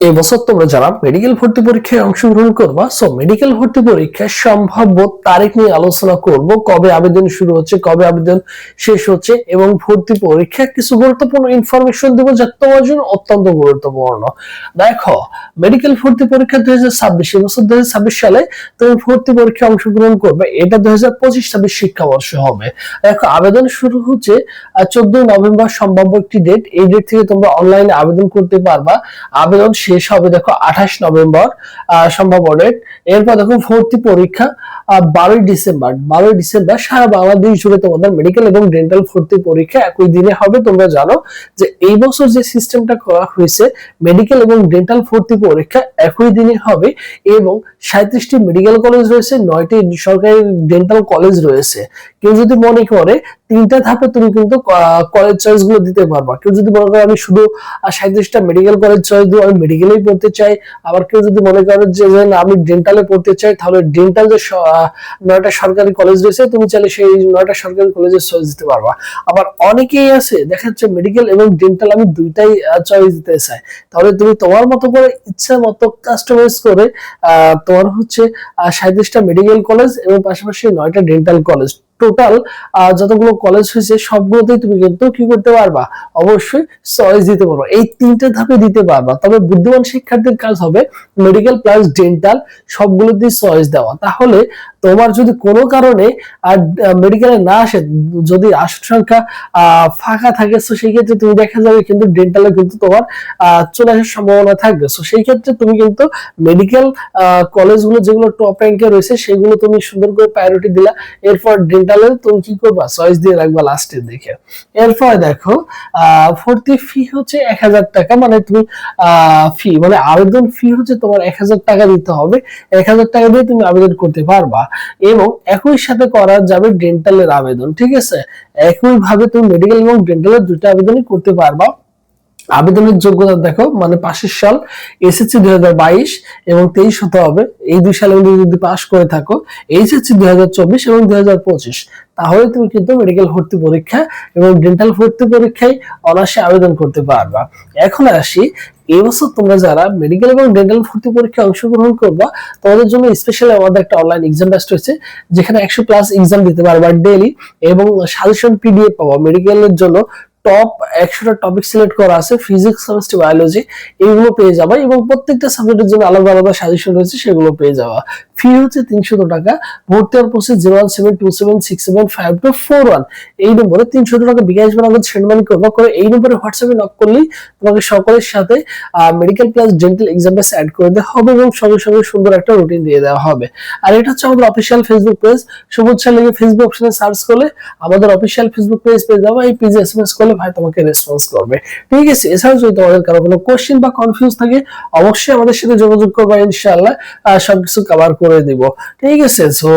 এই বছর তোমরা যারা মেডিকেল ভর্তি পরীক্ষায় অংশগ্রহণ করবা সো মেডিকেল ভর্তি পরীক্ষার সম্ভাব্য তারিখ নিয়ে আলোচনা করব, কবে আবেদন শুরু হচ্ছে, কবে আবেদন শেষ হচ্ছে এবং ভর্তি পরীক্ষা কিছু গুরুত্বপূর্ণ ইনফরমেশন দেবো যা তোমার জন্য অত্যন্ত গুরুত্বপূর্ণ। দেখো মেডিকেল ভর্তি পরীক্ষা দুই হাজার ছাব্বিশ এবছর দুই হাজার ছাব্বিশ সালে তুমি ভর্তি পরীক্ষায় অংশগ্রহণ করবে, এটা দুই হাজার পঁচিশ ছাব্বিশ শিক্ষাবর্ষ হবে। দেখো, আবেদন শুরু হচ্ছে চোদ্দই নভেম্বর সম্ভাব্য একটি ডেট এই ডেট থেকে তোমরা অনলাইনে আবেদন করতে পারবা। আবেদন শেষ হবে দেখো আঠাশ নভেম্বর ডেট এরপর দেখো ভর্তি পরীক্ষা বারোই ডিসেম্বর। বারোই ডিসেম্বর সারা বাংলাদেশ জুড়ে তোমাদের মেডিকেল এবং ডেন্টাল ভর্তি পরীক্ষা একই দিনে হবে। তোমরা জানো যে এই বছর যে সিস্টেমটা করা হয়েছে মেডিকেল এবং ডেন্টাল ভর্তি পরীক্ষা একই দিনে হবে এবং সাঁত্রিশটি মেডিকেল কলেজ রয়েছে, নয়টি সরকারি ডেন্টাল কলেজ রয়েছে। কেউ যদি মনে করে তিনটা ধাপে তুমি কিন্তু কলেজ চয়েসগুলো দিতে পারবা। কেউ যদি মনে করে আমি শুধু সাঁত্রিশটা মেডিকেল কলেজ চয়েস দিব, আমি মেডিকেলেই পড়তে চাই, আবার কেউ যদি মনে করে যে আমি ডেন্টালে পড়তে চাই, তাহলে ডেন্টাল যে নয়টা সরকারি কলেজ রয়েছে, তুমি চাইলে সেই নয়টা সরকারি কলেজের চয়েস দিতে পারবা। আবার অনেকেই আছে, দেখা যাচ্ছে মেডিকেল এবং ডেন্টাল আমি দুইটাই চয়েস দিতে চাই। তাহলে তুমি তোমার মতো করে ইচ্ছা মতো কাস্টমাইজ করে তোমার হচ্ছে সাঁত্রিশটা মেডিকেল কলেজ এবং পাশাপাশি নয়টা ডেন্টাল কলেজ টোটাল যতগুলো কলেজ হয়েছে, সবগুলোতেই তুমি কিন্তু কি করতে পারবা? অবশ্যই চয়েস দিতে পারবা। এই তিনটে ধাপে দিতে পারবা। তবে বুদ্ধিমান শিক্ষার্থীর কাজ হবে মেডিকেল প্লাস ডেন্টাল সবগুলোতেই চয়েস দেওয়া। তাহলে তোমার যদি কোনো কারণে আর মেডিকেলে না আসে, যদি আসন সংখ্যা ফাঁকা থাকে তো সেই ক্ষেত্রে তুমি দেখা যাবে কিন্তু ডেন্টালে কিন্তু তোমার চলে আসার সম্ভাবনা থাকবে। তো সেই ক্ষেত্রে তুমি কিন্তু মেডিকেল কলেজগুলো যেগুলো টপ র্যাঙ্কে রয়েছে, সেগুলো তুমি সুন্দর করে প্রায়োরিটি দিলা। এরপর ডেন্টালে তুমি কি করবা? চয়েস দিয়ে রাখবা লাস্টের দিকে। এরপর দেখো ভর্তি ফি হচ্ছে এক হাজার টাকা মানে তুমি ফি মানে আবেদন ফি হচ্ছে তোমার এক হাজার টাকা দিতে হবে। এক হাজার টাকা দিয়ে তুমি আবেদন করতে পারবা। এবং একই সাথে করা যাবে ডেন্টালের আবেদন, ঠিক আছে? একই ভাবে তুমি মেডিকেল এবং ডেন্টালের দুটো আবেদনই করতে পারবা। আবেদনের যোগ্যতা দেখো মানে পাশের সাল এসএসসি দুই হাজার বাইশ এবং তেইশ হতে হবে। এই দুই সালে যদি পাশ করে থাকো এইচএসসি দুই হাজার চব্বিশ এবং দুই হাজার পঁচিশ, তাহলে তুমি কিন্তু মেডিকেল ভর্তি পরীক্ষা এবং ডেন্টাল ভর্তি পরীক্ষায় অনায়াসে আবেদন করতে পারবা। এখন আসি এই বছর তোমরা যারা মেডিকেল এবং ডেন্টাল ভর্তি পরীক্ষায় অংশগ্রহণ করবা, তোমাদের জন্য স্পেশালি আমাদের একটা অনলাইন এক্সাম ব্যস্ত হয়েছে যেখানে একশো প্লাস এক্সাম দিতে পারবা ডেলি এবং সাজেশন পিডিএফ পাবা মেডিকেলের জন্য টপ একশোটা টপিক সিলেক্ট করা আছে ফিজিক্স কেমিস্ট্রি বায়োলজি এইগুলো পেয়ে যাবা এবং প্রত্যেকটা সাবজেক্টের জন্য আলাদা আলাদা সাজেশন রয়েছে, সেগুলো পেয়ে যাওয়া ফি হচ্ছে তিনশো টাকা, ভর্তি হওয়ার process zero one seven two seven six seven five two four one এই নম্বরে তিনশো টাকা বিকাশ বানাগত সেন্ড মানি করবা, করে এই নম্বরে হোয়াটসঅ্যাপে নক করলেই তোমাকে সকলের সাথে medical plus dental exam base add করে দেওয়া হবে এবং সঙ্গে সঙ্গে সুন্দর একটা রুটিন দিয়ে দেওয়া হবে। আর এটা হচ্ছে আমাদের অফিসিয়াল ফেসবুক পেজ সবুজ লিখে ফেসবুক অপশনে সার্চ করলে আমাদের অফিসিয়াল ফেসবুক পেজ পেয়ে যাব, এই পেজে এস এম এস করলে ভাই তোমাকে রেসপন্স করবে। ঠিক আছে, এছাড়াও যদি তোমাদের কারও কোনো কোশ্চেন বা কনফিউজ থাকে, অবশ্যই আমাদের সাথে যোগাযোগ করবা ইনশাআল্লাহ সবকিছু কভার করে দিব। ঠিক আছে সো